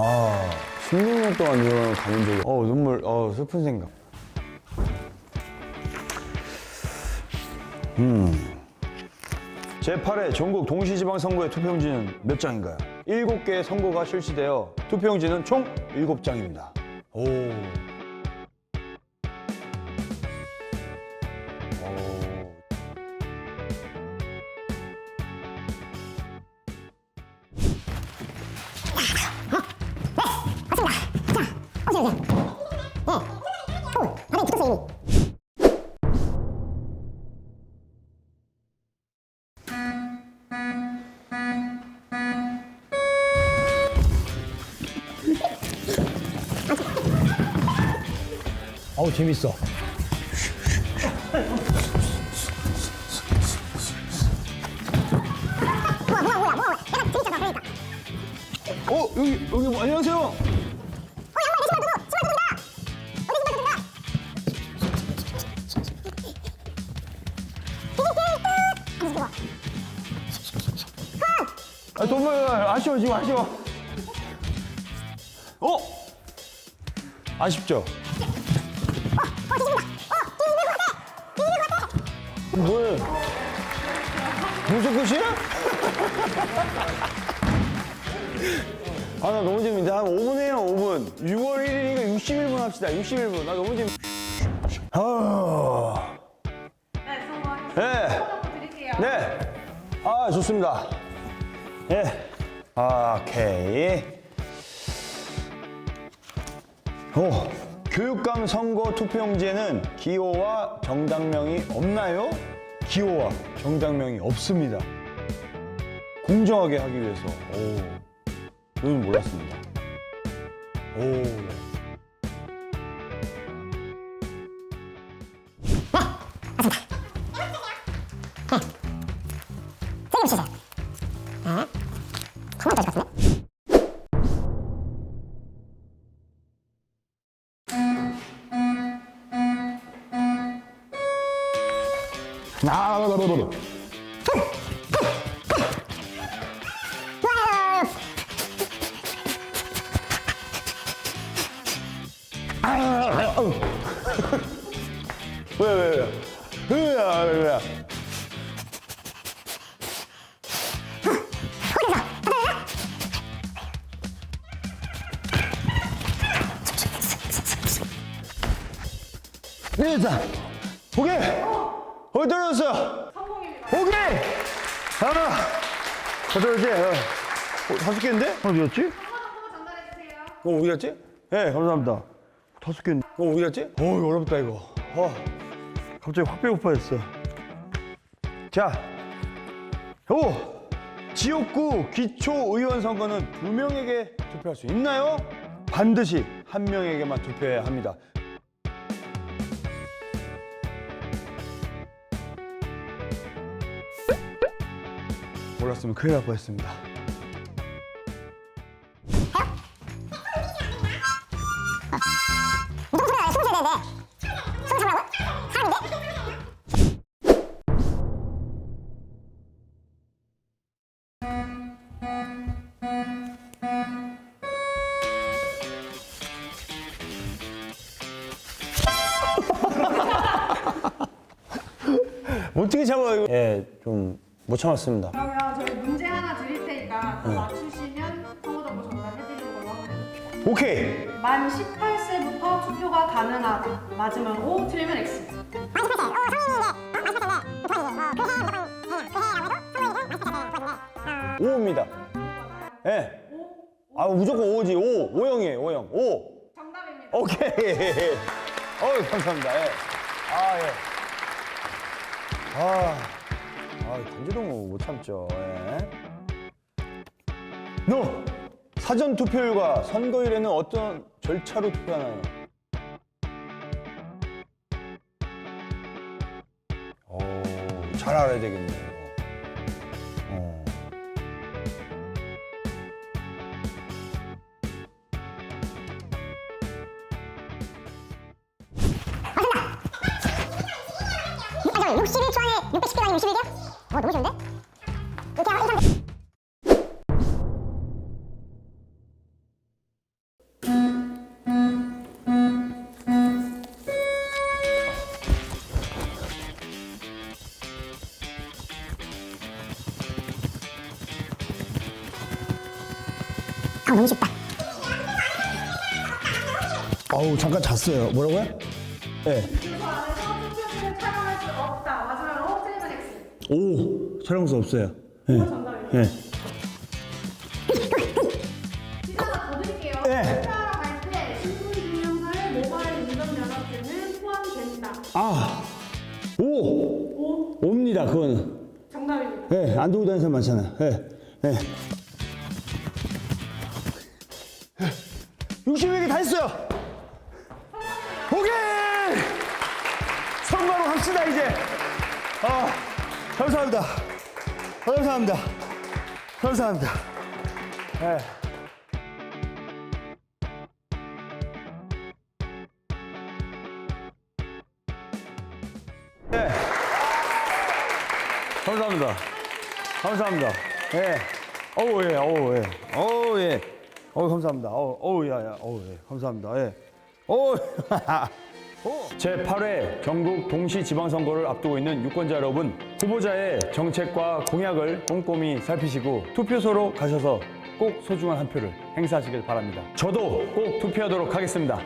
아 16년 동안 이런 가본 적이 어우 눈물 어우 슬픈 생각 음 제8회 전국 동시지방선거의 투표용지는 몇 장인가요? 7개의 선거가 실시되어 투표용지는 총 7장입니다 오 오. 어우 재밌어. 어 여기 여기 뭐, 안녕하세요. 아 아쉬워 지금 아쉬워. 어? 아쉽죠? 뭐야? 무슨 끝이야? 아 나 너무 재밌는데 한 5분 해요 5분 6월 1일이니까 61분 합시다 61분 나 너무 재밌 아... 네, 성공하겠습니다. 네. 드릴게요. 네. 아, 좋습니다. 예. 아, 오케이. 오, 교육감 선거 투표용지에는 기호와 정당명이 없나요? 기호와 정당명이 없습니다. 공정하게 하기 위해서. 오, 이건 몰랐습니다. 오. 아, 왜, 왜, 왜? 왜야, 왜, 왜? 일자 오케이 어디 떨어졌어? 성공입니다. 오케이 아 어디 떨어졌지? 어, 어, 다섯 개인데? 어디 갔지? 어 어디 갔지? 네 감사합니다 다섯 개인데 어 어디 갔지? 어 어렵다 이거 어 갑자기 확 배고파졌어 자 오! 지역구 기초의원 선거는 두 명에게 투표할 수 있나요? 반드시 한 명에게만 투표해야 합니다. 몰랐으면 큰일 날 뻔했습니다. 무조건 소리야, 숨을 쉬어야 되는데. 숨을 참으라고? 사람인데? 어떻게 참아 이거? 예, 좀 못 참았습니다. 오케이. 만 18세부터 투표가 가능하다. 맞으면 O, 틀리면 X. 만 18세. 어, 성인인데. 어, 만 18세인데. 도와주지. 어, 그 해, 몇 번, 해, 만 18세. 도와주는데. 어. 5입니다. 예. 아, 무조건 5지. 5. 5형이에요, 5형. 5. 정답입니다. 오케이. 어우, 감사합니다. 예. 아, 예. 아, 아, 단지동은 못 참죠. 예. 노! 사전 투표율과 선거일에는 어떤 절차로 투표하나요? 오, 잘 알아야 되겠네요. 이거. 어. 아, 잠깐 61초 안에 610개 아니면 61개요? 어, 너무 좋은데? 이렇게 하면 아, 너무 쉽다. 아우 잠깐 잤어요. 뭐라고요? 네. 주소 안에서 투표지를 촬영할 수 없다. 마지막으로 틀리면 X. 오 촬영수 없어요. 네. 정답이에요. 네. 퀴즈 하나 더 드릴게요. 네. 투표하러 갈 때 신분 증명서에 모바일 운전 면허증은 포함된다. 아, 오, 오 옵니다. 그거는. 정답입니다. 예, 안 들고 다니는 사람 많잖아요. 예, 예. 60개 다 했어요. 오케이! 선거로 갑시다, 이제. 아, 감사합니다. 아, 감사합니다. 감사합니다. 예. 예. 감사합니다. 감사합니다. 예. 어우, 예, 어우, 예. 어우, 예. 어우, 감사합니다. 어우, 어우, 야, 야. 어우, 예. 감사합니다. 예. 어우, 제8회 경북 동시지방선거를 앞두고 있는 유권자 여러분, 후보자의 정책과 공약을 꼼꼼히 살피시고 투표소로 가셔서 꼭 소중한 한 표를 행사하시길 바랍니다. 저도 꼭 투표하도록 하겠습니다.